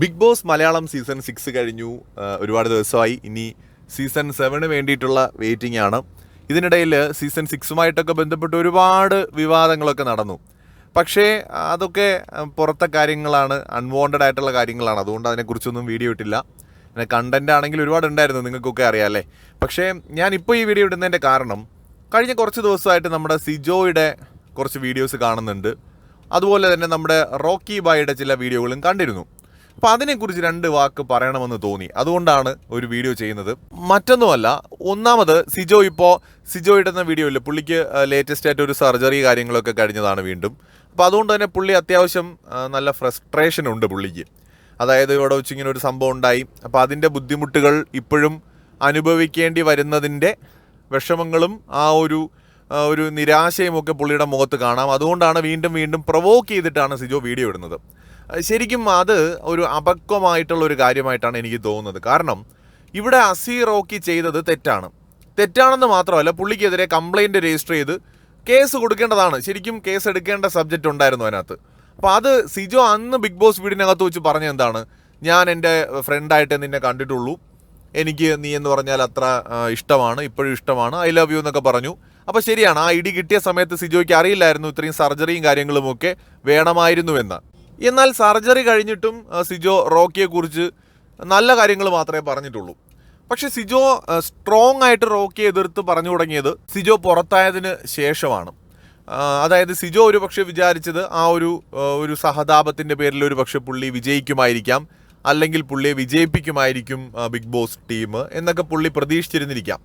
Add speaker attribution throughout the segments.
Speaker 1: Big boss Malayalam season six കഴിഞ്ഞു. ഒരുപാട് ദിവസമായി. ഇനി സീസൺ സെവന് വേണ്ടിയിട്ടുള്ള വെയിറ്റിംഗ് ആണ്. ഇതിനിടയിൽ സീസൺ സിക്സുമായിട്ടൊക്കെ ബന്ധപ്പെട്ട് ഒരുപാട് വിവാദങ്ങളൊക്കെ നടന്നു. പക്ഷേ അതൊക്കെ പുറത്തെ കാര്യങ്ങളാണ് അൺവോണ്ടഡ് ആയിട്ടുള്ള കാര്യങ്ങളാണ്. അതുകൊണ്ട് അതിനെക്കുറിച്ചൊന്നും വീഡിയോ ഇട്ടില്ല. പിന്നെ കണ്ടന്റ് ആണെങ്കിൽ ഒരുപാട് ഉണ്ടായിരുന്നു നിങ്ങൾക്കൊക്കെ അറിയാമല്ലേ പക്ഷേ ഞാൻ ഇപ്പോൾ ഈ വീഡിയോ ഇടുന്നതിന്റെ കാരണം കഴിഞ്ഞ കുറച്ച് ദിവസമായിട്ട് നമ്മുടെ സിജോയുടെ കുറച്ച് വീഡിയോസ് കാണുന്നുണ്ട്. അതുപോലെ തന്നെ നമ്മുടെ റോക്കി ബായുടെ ചില വീഡിയോകളും കണ്ടിരുന്നു. അപ്പോൾ അതിനെക്കുറിച്ച് രണ്ട് വാക്ക് പറയണമെന്ന് തോന്നി. അതുകൊണ്ടാണ് ഒരു വീഡിയോ ചെയ്യുന്നത്. മറ്റൊന്നുമല്ല ഒന്നാമത് സിജോ ഇപ്പോൾ സിജോ ഇടുന്ന വീഡിയോ ഇല്ല പുള്ളിക്ക് ലേറ്റസ്റ്റ് ആയിട്ട് ഒരു സർജറി കാര്യങ്ങളൊക്കെ കഴിഞ്ഞതാണ് വീണ്ടും. അപ്പോൾ അതുകൊണ്ട് തന്നെ പുള്ളി അത്യാവശ്യം നല്ല ഫ്രസ്ട്രേഷൻ ഉണ്ട് പുള്ളിക്ക്. അതായത് ഇവിടെ വെച്ച് ഇങ്ങനെ ഒരു സംഭവം ഉണ്ടായി. അപ്പോൾ അതിന്റെ ബുദ്ധിമുട്ടുകൾ ഇപ്പോഴും അനുഭവിക്കേണ്ടി വരുന്നതിന്റെ വിഷമങ്ങളും ആ ഒരു ഒരു നിരാശയുമൊക്കെ പുള്ളിയുടെ മുഖത്ത് കാണാം. അതുകൊണ്ടാണ് വീണ്ടും വീണ്ടും പ്രൊവോക്ക് ചെയ്തിട്ടാണ് സിജോ വീഡിയോ ഇടുന്നത്. ശരിക്കും അത് ഒരു അപക്വമായിട്ടുള്ള ഒരു കാര്യമായിട്ടാണ് എനിക്ക് തോന്നുന്നത്. കാരണം ഇവിടെ അസീറോക്കി ചെയ്തത് തെറ്റാണ്. തെറ്റാണെന്ന് മാത്രമല്ല പുള്ളിക്കെതിരെ കംപ്ലൈന്റ് രജിസ്റ്റർ ചെയ്ത് കേസ് കൊടുക്കേണ്ടതാണ്. ശരിക്കും കേസ് എടുക്കേണ്ട സബ്ജക്റ്റ് ഉണ്ടായിരുന്നു അതിനകത്ത്. അപ്പോൾ അത് സിജോ അന്ന് ബിഗ് ബോസ് വീടിനകത്ത് വെച്ച് പറഞ്ഞ എന്താണ് ഞാൻ എന്റെ ഫ്രണ്ടായിട്ട് നിന്നെ കണ്ടിട്ടുള്ളൂ. എനിക്ക് നീ എന്ന് പറഞ്ഞാൽ അത്ര ഇഷ്ടമാണ്. ഇപ്പോഴും ഇഷ്ടമാണ്. ഐ ലവ് യു എന്നൊക്കെ പറഞ്ഞു. അപ്പോൾ ശരിയാണ് ആ ഇടി കിട്ടിയ സമയത്ത് സിജോയ്ക്ക് അറിയില്ലായിരുന്നു ഇത്രയും സർജറിയും കാര്യങ്ങളും ഒക്കെ വേണമായിരുന്നു എന്ന്. എന്നാൽ സർജറി കഴിഞ്ഞിട്ടും സിജോ റോക്കിയെക്കുറിച്ച് നല്ല കാര്യങ്ങൾ മാത്രമേ പറഞ്ഞിട്ടുള്ളൂ. പക്ഷേ സിജോ സ്ട്രോങ് ആയിട്ട് റോക്കിയെ എതിർത്ത് പറഞ്ഞു തുടങ്ങിയത് സിജോ പുറത്തായതിന് ശേഷമാണ്. അതായത് സിജോ ഒരു പക്ഷേ വിചാരിച്ചത് ആ ഒരു ഒരു സഹതാപത്തിന്റെ പേരിൽ ഒരു പക്ഷേ പുള്ളി വിജയിക്കുമായിരിക്കാം അല്ലെങ്കിൽ പുള്ളിയെ വിജയിപ്പിക്കുമായിരിക്കും ബിഗ് ബോസ് ടീം എന്നൊക്കെ പുള്ളി പ്രതീക്ഷിച്ചിരുന്നിരിക്കാം.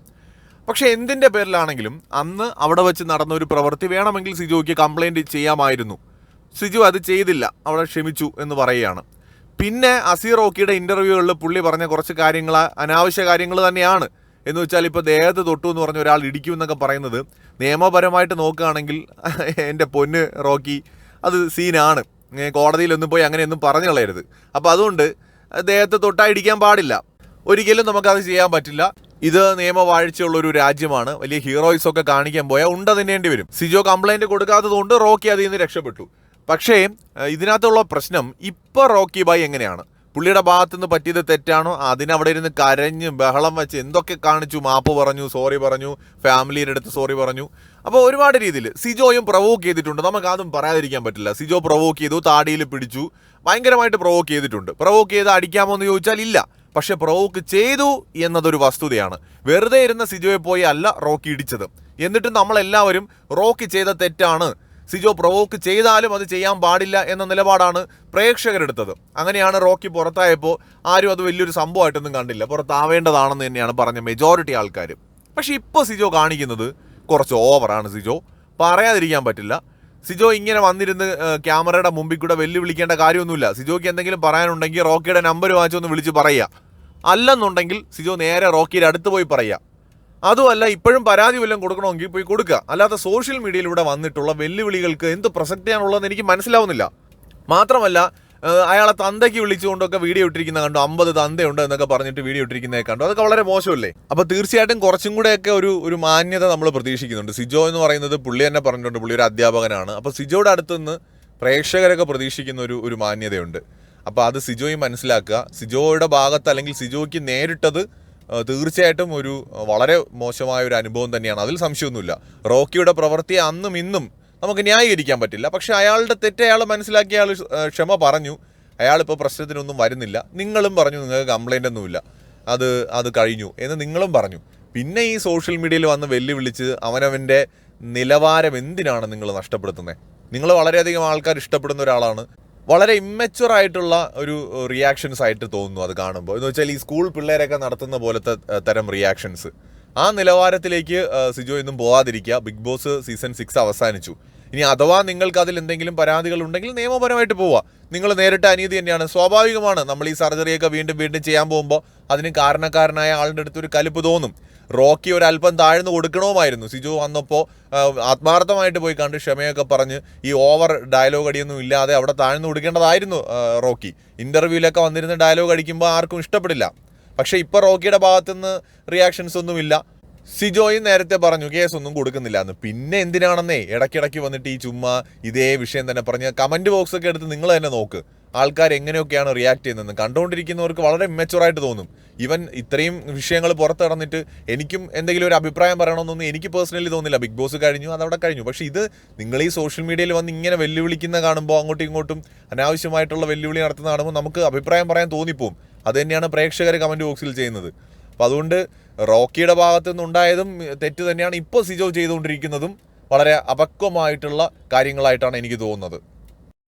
Speaker 1: പക്ഷേ എന്തിന്റെ പേരിലാണെങ്കിലും അന്ന് അവിടെ വെച്ച് നടന്ന ഒരു പ്രവൃത്തി വേണമെങ്കിൽ സിജോയ്ക്ക് കംപ്ലൈന്റ് ചെയ്യാമായിരുന്നു. സിജു അത് ചെയ്തില്ല. അവളെ ക്ഷമിച്ചു എന്ന് പറയുകയാണ്. പിന്നെ അസീർ റോക്കിയുടെ ഇന്റർവ്യൂകളിൽ പുള്ളി പറഞ്ഞ കുറച്ച് കാര്യങ്ങൾ അനാവശ്യ കാര്യങ്ങൾ തന്നെയാണ്. എന്ന് വെച്ചാൽ ഇപ്പോൾ ദേഹത്ത് തൊട്ടു എന്ന് പറഞ്ഞ ഒരാൾ ഇടിക്കും എന്നൊക്കെ പറയുന്നത് നിയമപരമായിട്ട് നോക്കുകയാണെങ്കിൽ എന്റെ പൊന്ന് റോക്കി അത് സീനാണ്. കോടതിയിലൊന്നും പോയി അങ്ങനെയൊന്നും പറഞ്ഞു കളയരുത്. അപ്പോൾ അതുകൊണ്ട് ദേഹത്ത് തൊട്ടാ ഇടിക്കാൻ പാടില്ല. ഒരിക്കലും നമുക്കത് ചെയ്യാൻ പറ്റില്ല. ഇത് നിയമവാഴ്ചയുള്ള ഒരു രാജ്യമാണ്. വലിയ ഹീറോയിസ് ഒക്കെ കാണിക്കാൻ പോയാൽ ഉണ്ട തിന്നേണ്ടി വരും. സിജോ കംപ്ലൈന്റ് കൊടുക്കാത്തതുകൊണ്ട് റോക്കി അതിൽ നിന്ന് രക്ഷപ്പെട്ടു. പക്ഷേ ഇതിനകത്തുള്ള പ്രശ്നം ഇപ്പോൾ റോക്കി ബായ് എങ്ങനെയാണ്? പുള്ളിയുടെ ഭാഗത്തു നിന്ന് പറ്റിയത് തെറ്റാണോ? അതിനവിടെ ഇരുന്ന് കരഞ്ഞ് ബഹളം വെച്ച് എന്തൊക്കെ കാണിച്ചു? മാപ്പ് പറഞ്ഞു സോറി പറഞ്ഞു ഫാമിലിയുടെ അടുത്ത് സോറി പറഞ്ഞു. അപ്പോൾ ഒരുപാട് രീതിയിൽ സിജോയും പ്രൊവോക്ക് ചെയ്തിട്ടുണ്ട്. നമുക്ക് അതും പറയാതിരിക്കാൻ പറ്റില്ല. സിജോ പ്രൊവോക്ക് ചെയ്തു താടിയിൽ പിടിച്ചു. ഭയങ്കരമായിട്ട് പ്രൊവോക്ക് ചെയ്തിട്ടുണ്ട്. പ്രൊവോക്ക് ചെയ്ത് അടിക്കാമോ എന്ന് ചോദിച്ചാൽ ഇല്ല. പക്ഷേ പ്രൊവോക്ക് ചെയ്തു എന്നതൊരു വസ്തുതയാണ്. വെറുതെ ഇരുന്ന സിജോയെ പോയി അല്ല റോക്കി ഇടിച്ചത്. എന്നിട്ടും നമ്മളെല്ലാവരും റോക്കി ചെയ്ത തെറ്റാണ്. സിജോ പ്രൊവോക്ക് ചെയ്താലും അത് ചെയ്യാൻ പാടില്ല എന്ന നിലപാടാണ് പ്രേക്ഷകരെടുത്തത്. അങ്ങനെയാണ് റോക്കി പുറത്തായപ്പോൾ ആരും അത് വലിയൊരു സംഭവമായിട്ടൊന്നും കണ്ടില്ല. പുറത്താവേണ്ടതാണെന്ന് തന്നെയാണ് പറഞ്ഞ മെജോറിറ്റി ആൾക്കാർ പക്ഷേ ഇപ്പോൾ സിജോ കാണിക്കുന്നത് കുറച്ച് ഓവറാണ് സിജോ. പറയാതിരിക്കാൻ പറ്റില്ല. സിജോ ഇങ്ങനെ വന്നിരുന്ന് ക്യാമറയുടെ മുമ്പിൽ കൂടെ വെല്ലുവിളിക്കേണ്ട കാര്യമൊന്നുമില്ല. സിജോയ്ക്ക് എന്തെങ്കിലും പറയാനുണ്ടെങ്കിൽ റോക്കിയുടെ നമ്പർ വാങ്ങിച്ചൊന്ന് വിളിച്ച് പറയുക. അല്ലെന്നുണ്ടെങ്കിൽ സിജോ നേരെ റോക്കിയുടെ അടുത്ത് പോയി പറയുക. അതുമല്ല ഇപ്പോഴും പരാതി വല്ലതും കൊടുക്കണമെങ്കിൽ പോയി കൊടുക്കുക. അല്ലാതെ സോഷ്യൽ മീഡിയയിലൂടെ വന്നിട്ടുള്ള വെല്ലുവിളികൾക്ക് എന്ത് പ്രസക്തിയാണുള്ളതെന്ന് എനിക്ക് മനസ്സിലാവുന്നില്ല. മാത്രമല്ല അയാളെ തന്തയ്ക്ക് വിളിച്ചുകൊണ്ടൊക്കെ വീഡിയോ ഇട്ടിരിക്കുന്ന കണ്ടു. അമ്പത് തന്തയുണ്ട് എന്നൊക്കെ പറഞ്ഞിട്ട് വീഡിയോ ഇട്ടിരിക്കുന്നത് കണ്ടു. അതൊക്കെ വളരെ മോശമല്ലേ? അപ്പോൾ തീർച്ചയായിട്ടും കുറച്ചും കൂടെയൊക്കെ ഒരു ഒരു മാന്യത നമ്മൾ പ്രതീക്ഷിക്കുന്നുണ്ട്. സിജോ എന്ന് പറയുന്നത് പുള്ളി തന്നെ പറഞ്ഞിട്ടുണ്ട് പുള്ളി ഒരു അധ്യാപകനാണ്. അപ്പോൾ സിജോയുടെ അടുത്തുനിന്ന് പ്രേക്ഷകരൊക്കെ പ്രതീക്ഷിക്കുന്ന ഒരു ഒരു മാന്യതയുണ്ട്. അപ്പോൾ അത് സിജോയും മനസ്സിലാക്കുക. സിജോയുടെ ഭാഗത്ത് അല്ലെങ്കിൽ സിജോയ്ക്ക് നേരിട്ടത് തീർച്ചയായിട്ടും ഒരു വളരെ മോശമായ ഒരു അനുഭവം തന്നെയാണ്. അതിൽ സംശയമൊന്നുമില്ല. റോക്കിയുടെ പ്രവൃത്തി അന്നും ഇന്നും നമുക്ക് ന്യായീകരിക്കാൻ പറ്റില്ല. പക്ഷേ അയാളുടെ തെറ്റ് അയാൾ മനസ്സിലാക്കി അയാൾ ക്ഷമ പറഞ്ഞു. അയാളിപ്പോൾ പ്രശ്നത്തിനൊന്നും വരുന്നില്ല. നിങ്ങളും പറഞ്ഞു നിങ്ങൾക്ക് കംപ്ലൈന്റ് ഒന്നുമില്ല. അത് അത് കഴിഞ്ഞു എന്ന് നിങ്ങളും പറഞ്ഞു. പിന്നെ ഈ സോഷ്യൽ മീഡിയയിൽ വന്ന് വെല്ലുവിളിച്ച് അവനവന്റെ നിലവാരം എന്തിനാണ് നിങ്ങൾ നഷ്ടപ്പെടുത്തുന്നത് നിങ്ങൾ വളരെയധികം ആൾക്കാർ ഇഷ്ടപ്പെടുന്ന ഒരാളാണ്. വളരെ ഇമ്മച്ചുവർ ആയിട്ടുള്ള ഒരു റിയാക്ഷൻസ് ആയിട്ട് തോന്നുന്നു അത് കാണുമ്പോൾ എന്ന് വെച്ചാൽ ഈ സ്കൂൾ പിള്ളേരൊക്കെ നടത്തുന്ന പോലത്തെ തരം റിയാക്ഷൻസ് ആ നിലവാരത്തിലേക്ക് സിജോ ഇന്നും പോവാതിരിക്കുക. ബിഗ് ബോസ് സീസൺ സിക്സ് അവസാനിച്ചു. ഇനി അഥവാ നിങ്ങൾക്ക് അതിൽ എന്തെങ്കിലും പരാതികൾ ഉണ്ടെങ്കിൽ നിയമപരമായിട്ട് പോവുക. നിങ്ങൾ നേരിട്ട് അനീതി തന്നെയാണ്. സ്വാഭാവികമാണ്. നമ്മൾ ഈ സർജറിയൊക്കെ വീണ്ടും വീണ്ടും ചെയ്യാൻ പോകുമ്പോൾ അതിന് കാരണക്കാരനായ ആളുടെ അടുത്തൊരു കലിപ്പ് തോന്നും. റോക്കി ഒരു അല്പം താഴ്ന്നു കൊടുക്കണമായിരുന്നു സിജു വന്നപ്പോൾ ആത്മാർത്ഥമായിട്ട് പോയി കണ്ട് ക്ഷമയൊക്കെ പറഞ്ഞ് ഈ ഓവർ ഡയലോഗ് അടിയൊന്നും ഇല്ലാതെ അവിടെ താഴ്ന്നു കൊടുക്കേണ്ടതായിരുന്നു റോക്കി. ഇന്റർവ്യൂവിലൊക്കെ വന്നിരുന്ന് ഡയലോഗ് അടിക്കുമ്പോൾ ആർക്കും ഇഷ്ടപ്പെടില്ല. പക്ഷേ ഇപ്പോൾ റോക്കിയുടെ ഭാഗത്തുനിന്ന് റിയാക്ഷൻസ് ഒന്നുമില്ല. സിജോയും നേരത്തെ പറഞ്ഞു കേസ് ഒന്നും കൊടുക്കുന്നില്ല എന്ന് പിന്നെ എന്തിനാണെന്നേ? ഇടയ്ക്കിടയ്ക്ക് വന്നിട്ട് ഈ ചുമ്മാ ഇതേ വിഷയം തന്നെ പറഞ്ഞ് കമന്റ് ബോക്സ് ഒക്കെ എടുത്ത് നിങ്ങൾ തന്നെ നോക്ക്. ആൾക്കാർ എങ്ങനെയൊക്കെയാണ് റിയാക്ട് ചെയ്യുന്നത് കണ്ടുകൊണ്ടിരിക്കുന്നവർക്ക് വളരെ മെച്ചുറായിട്ട് തോന്നും. ഇവൻ ഇത്രയും വിഷയങ്ങൾ പുറത്ത് കടന്നിട്ട് എനിക്കും എന്തെങ്കിലും ഒരു അഭിപ്രായം പറയണമെന്നൊന്നും എനിക്ക് പേഴ്സണലി തോന്നില്ല. ബിഗ് ബോസ് കഴിഞ്ഞു അതവിടെ കഴിഞ്ഞു. പക്ഷേ ഇത് നിങ്ങൾ ഈ സോഷ്യൽ മീഡിയയിൽ വന്ന് ഇങ്ങനെ വെല്ലുവിളിക്കുന്ന കാണുമ്പോൾ അങ്ങോട്ടും ഇങ്ങോട്ടും അനാവശ്യമായിട്ടുള്ള വെല്ലുവിളി നടത്തുന്ന കാണുമ്പോൾ നമുക്ക് അഭിപ്രായം പറയാൻ തോന്നിപ്പോവും. അത് തന്നെയാണ് പ്രേക്ഷകർ കമന്റ് ബോക്സിൽ ചെയ്യുന്നത്. അപ്പോൾ അതുകൊണ്ട് റോക്കിയുടെ ഭാഗത്തു നിന്നുണ്ടായതും തെറ്റ് തന്നെയാണ് ഇപ്പോൾ സിജോ ചെയ്തുകൊണ്ടിരിക്കുന്നതും വളരെ അപക്വമായിട്ടുള്ള കാര്യങ്ങളായിട്ടാണ് എനിക്ക് തോന്നുന്നത്.